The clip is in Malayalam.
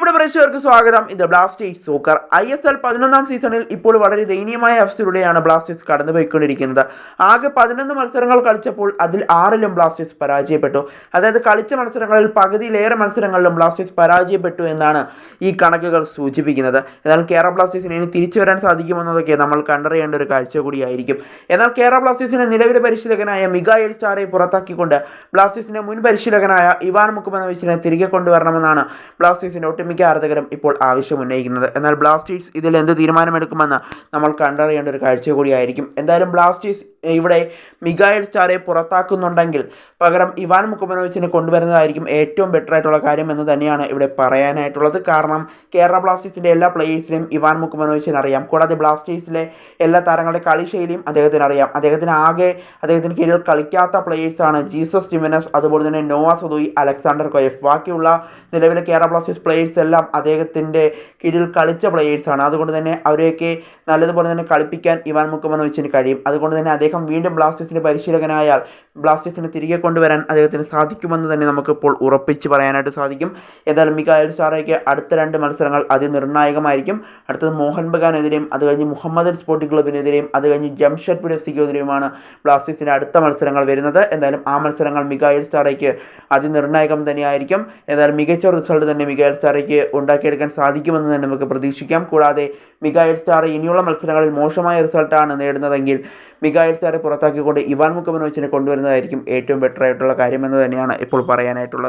പ്രിയപ്പെട്ട പ്രേക്ഷകർക്ക് സ്വാഗതം. ഇത് Blasters soccer I S L പതിനൊന്നാം സീസണിൽ ഇപ്പോൾ വളരെ ദയനീയമായ അവസ്ഥയിലൂടെയാണ് ബ്ലാസ്റ്റേഴ്സ് കടന്നുപോയിക്കൊണ്ടിരിക്കുന്നത്. ആകെ പതിനൊന്ന് മത്സരങ്ങൾ കളിച്ചപ്പോൾ അതിൽ ആറിലും ബ്ലാസ്റ്റേഴ്സ് പരാജയപ്പെട്ടു. അതായത് കളിച്ച മത്സരങ്ങളിൽ പകുതിയിലേറെ മത്സരങ്ങളിലും ബ്ലാസ്റ്റേഴ്സ് പരാജയപ്പെട്ടു എന്നാണ് ഈ കണക്കുകൾ സൂചിപ്പിക്കുന്നത്. എന്നാൽ കേരള ബ്ലാസ്റ്റേഴ്സിന് ഇനി തിരിച്ചു വരാൻ സാധിക്കുമെന്നതൊക്കെ നമ്മൾ കണ്ടറിയേണ്ട ഒരു കാഴ്ച കൂടിയായിരിക്കും. എന്നാൽ കേരള ബ്ലാസ്റ്റേഴ്സിന്റെ നിലവിലെ പരിശീലകനായ മിഗായൽ സ്റ്റാറെ പുറത്താക്കിക്കൊണ്ട് ബ്ലാസ്റ്റേഴ്സിന്റെ മുൻ പരിശീലകനായ ഇവാൻ മുക്കുമനോവിച്ചിനെ തിരികെ കൊണ്ടുവരണമെന്നാണ് ബ്ലാസ്റ്റേഴ്സിന്റെ ഒട്ടുമിക്ക ആരാധകരും ഇപ്പോൾ ആവശ്യമുന്നയിക്കുന്നത് എന്നാൽ ബ്ലാസ്റ്റേഴ്സ് ഇതിൽ എന്ത് തീരുമാനമെടുക്കുമെന്ന് നമ്മൾ കണ്ടറിയേണ്ട ഒരു കാഴ്ച കൂടിയായിരിക്കും. എന്തായാലും ബ്ലാസ്റ്റേഴ്സ് ഇവിടെ മിഗായൽ സ്റ്റാറെ പുറത്താക്കുന്നുണ്ടെങ്കിൽ പകരം ഇവാൻ മുക്കുമനോവിച്ചിനെ കൊണ്ടുവരുന്നതായിരിക്കും ഏറ്റവും ബെറ്റർ ആയിട്ടുള്ള കാര്യം എന്ന് തന്നെയാണ് ഇവിടെ പറയാനായിട്ടുള്ളത്. കാരണം കേരള ബ്ലാസ്റ്റേഴ്സിന്റെ എല്ലാ പ്ലേയേഴ്സിനെയും ഇവാൻ മുക്കുമനോവിച്ചിന് അറിയാം. കൂടാതെ ബ്ലാസ്റ്റേഴ്സിലെ എല്ലാ താരങ്ങളുടെ കളിശൈലിയും അദ്ദേഹത്തിന് അറിയാം. അദ്ദേഹത്തിന് ആകെ അദ്ദേഹത്തിന് കീഴിൽ കളിക്കാത്ത പ്ലേയേഴ്സാണ് ജീസസ് ജിമിനസ് അതുപോലെ തന്നെ നോവാ സുദൂയി അലക്സാണ്ടർ കൊയഫ്. ബാക്കിയുള്ള നിലവിലെ കേരള ബ്ലാസ്റ്റേഴ്സ് പ്ലേയേഴ്സ് എല്ലാം അദ്ദേഹത്തിന്റെ കീഴിൽ കളിച്ച പ്ലേയേഴ്സാണ് അതുകൊണ്ട് തന്നെ അവരെയൊക്കെ നല്ലതുപോലെ തന്നെ കളിപ്പിക്കാൻ ഇവാൻ മുക്കുമനോവിച്ചിന് കഴിയും. അതുകൊണ്ട് തന്നെ അദ്ദേഹം വീണ്ടും ബ്ലാസ്റ്റേഴ്സിന്റെ പരിശീലകനായാൽ ബ്ലാസ്റ്റേഴ്സിനെ തിരികെ കൊണ്ടുവരാൻ അദ്ദേഹത്തിന് സാധിക്കുമെന്ന് തന്നെ നമുക്കിപ്പോൾ ഉറപ്പിച്ച് പറയാനായിട്ട് സാധിക്കും. എന്തായാലും മികായൽ സാറയ്ക്ക് അടുത്ത രണ്ട് മത്സരങ്ങൾ അതിനിർണായകമായിരിക്കും. അടുത്തത് മോഹൻ ബഗാനെതിരെയും അത് കഴിഞ്ഞ് മുഹമ്മദ് സ്പോർട്ടിംഗ് ക്ലബിനെതിരെയും അത് കഴിഞ്ഞ് ജംഷഡ്പൂർ എഫ് സിക്കെതിരെയുമാണ് ബ്ലാസ്റ്റേഴ്സിന്റെ അടുത്ത മത്സരങ്ങൾ വരുന്നത്. എന്തായാലും ആ മത്സരങ്ങൾ മികായൽ സാറയ്ക്ക് അതിനിർണായകം തന്നെയായിരിക്കും. എന്തായാലും മികച്ച റിസൾട്ട് തന്നെ മികായൽ സാറയ്ക്ക് ഉണ്ടാക്കിയെടുക്കാൻ സാധിക്കുമെന്ന് തന്നെ നമുക്ക് പ്രതീക്ഷിക്കാം. കൂടാതെ മികായൽ സ്റ്റാർ ഇനിയുള്ള മത്സരങ്ങളിൽ മോശമായ റിസൾട്ടാണ് നേടുന്നതെങ്കിൽ മികായൽ സാറെ പുറത്താക്കിക്കൊണ്ട് ഇവാൻ മുക്കമനോവിച്ചിനെ കൊണ്ടുവരുന്നതായിരിക്കും ഏറ്റവും ബെറ്റർ ആയിട്ടുള്ള കാര്യം എന്ന് തന്നെയാണ് ഇപ്പോൾ പറയാനായിട്ടുള്ളത്.